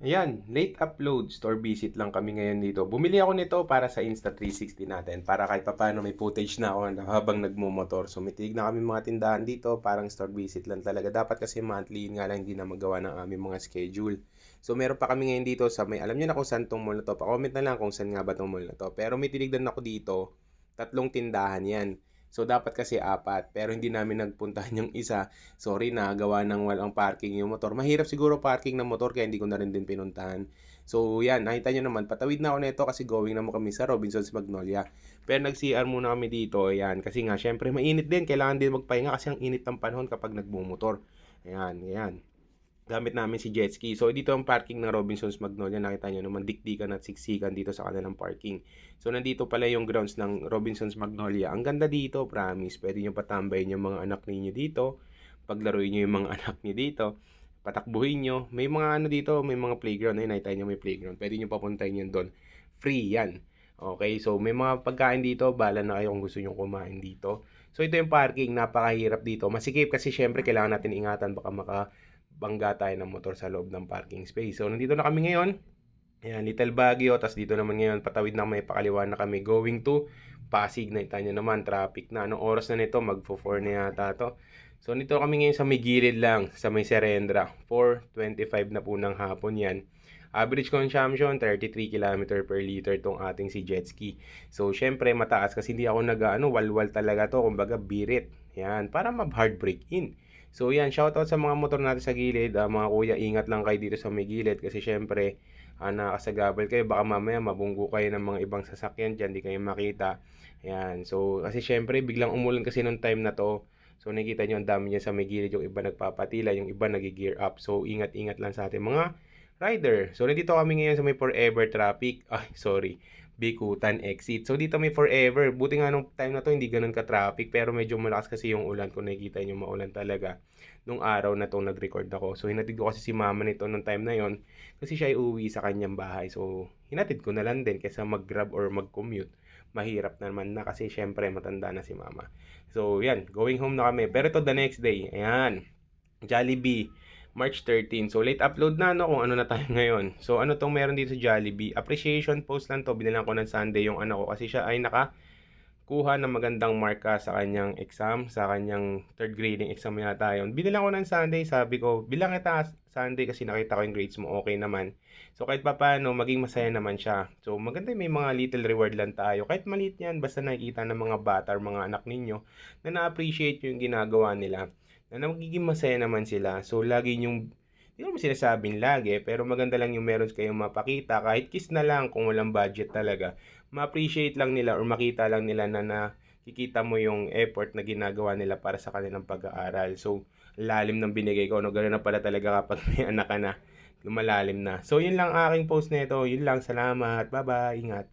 Ayan, late upload, store visit lang kami ngayon dito. Bumili ako nito para sa Insta360 natin, para kahit papaano may footage na ako habang nagmumotor. So may tinig na kami mga tindahan dito, parang store visit lang talaga. Dapat kasi monthly, yun nga lang hindi na magawa ng aming mga schedule. So meron pa kami ngayon dito sa may, alam niyo na kung saan tong mall na to. Pa-comment na lang kung saan nga ba tong mall na to. Pero may tinignan ako dito, tatlong tindahan yan. So dapat kasi apat, pero hindi namin nagpuntahan yung isa. Sorry na, gawa ng walang parking yung motor. Mahirap siguro parking ng motor kaya hindi ko na rin din pinuntahan. So yan, nakita nyo naman, patawid na ako nito kasi going naman kami sa Robinson's Magnolia. Pero nag-CR muna kami dito, ayan, kasi nga syempre mainit din, kailangan din magpahinga kasi ang init ng panahon kapag nagmumotor. Ayan, ayan gamit namin si jet ski. So, dito ang parking ng Robinson's Magnolia. Nakita nyo naman, dikdikan at siksikan dito sa kanilang parking. So, nandito pala yung grounds ng Robinson's Magnolia. Ang ganda dito, promise. Pwede nyo patambayin yung mga anak ninyo dito. Paglaruin nyo yung mga anak nyo dito. Patakbuhin nyo. May mga ano dito, may mga playground. Ayun, nakita nyo may playground. Pwede nyo papuntahin yun doon. Free yan. Okay, so may mga pagkain dito, bala na kayo kung gusto nyo kumain dito. So ito yung parking, napakahirap dito. Masikip kasi syempre kailangan natin ingatan baka maka bangga tayo ng motor sa loob ng parking space. So, nandito na kami ngayon. Ayan, Little Baguio. Tapos dito naman ngayon, patawid na may pakaliwa na kami going to Pasig. Nakita nyo naman, traffic na. Anong oras na nito? Magfo-4 na yata to. So, nito kami ngayon sa may gilid lang, sa may Serendra. 4.25 na po ng hapon yan. Average consumption, 33 km per liter tong ating si jet ski. So, syempre, mataas kasi hindi ako nag, ano, walwal talaga to. Kumbaga, birit. Yan, para ma-hard break in. So yan, shoutout sa mga motor natin sa gilid. Uh, mga kuya, ingat lang kayo dito sa may gilid kasi syempre, uh, nakasagabal kayo. Baka mamaya mabunggo kayo ng mga ibang sasakyan dyan, di kayo makita. Yan, so kasi syempre, biglang umulan kasi nung time na to. So nakita nyo ang dami niya sa may gilid, yung iba nagpapatila, yung iba nag-gear up. So ingat-ingat lang sa ating mga rider. So nandito kami ngayon sa may forever traffic. Ay, sorry. Bikutan exit. So dito may forever. Buti nga nung time na to hindi ganun ka-traffic pero medyo malakas kasi yung ulan kung nakikita niyo maulan talaga nung araw na to nag-record ako. So hinatid ko kasi si mama nito nung time na yon kasi siya ay uwi sa kanyang bahay. So hinatid ko na lang din kaysa mag-grab or mag-commute. Mahirap naman na kasi syempre matanda na si mama. So yan, going home na kami. Pero to the next day, ayan, Jollibee. March 13. So, late upload na, no? Kung ano na tayo ngayon. So, ano tong meron dito sa Jollibee? Appreciation post lang to. Binilang ko ng Sunday yung anak ko kasi siya ay naka kuha ng magandang marka sa kanyang exam, sa kanyang third grading exam yata yun. Binilang ko ng Sunday, sabi ko, bilang kita Sunday kasi nakita ko yung grades mo, okay naman. So kahit pa paano, maging masaya naman siya. So maganda may mga little reward lang tayo. Kahit maliit yan, basta nakikita ng mga bata or mga anak ninyo na na-appreciate yung ginagawa nila na magiging masaya naman sila. So, lagi yung, hindi naman sinasabing lagi, pero maganda lang yung meron kayong mapakita. Kahit kiss na lang kung walang budget talaga. Ma-appreciate lang nila or makita lang nila na nakikita mo yung effort na ginagawa nila para sa kanilang pag-aaral. So, lalim ng binigay ko. No, ganoon na pala talaga kapag may anak ka na. Lumalalim na. So, yun lang aking post nito. Yun lang. Salamat. Bye-bye. Ingat.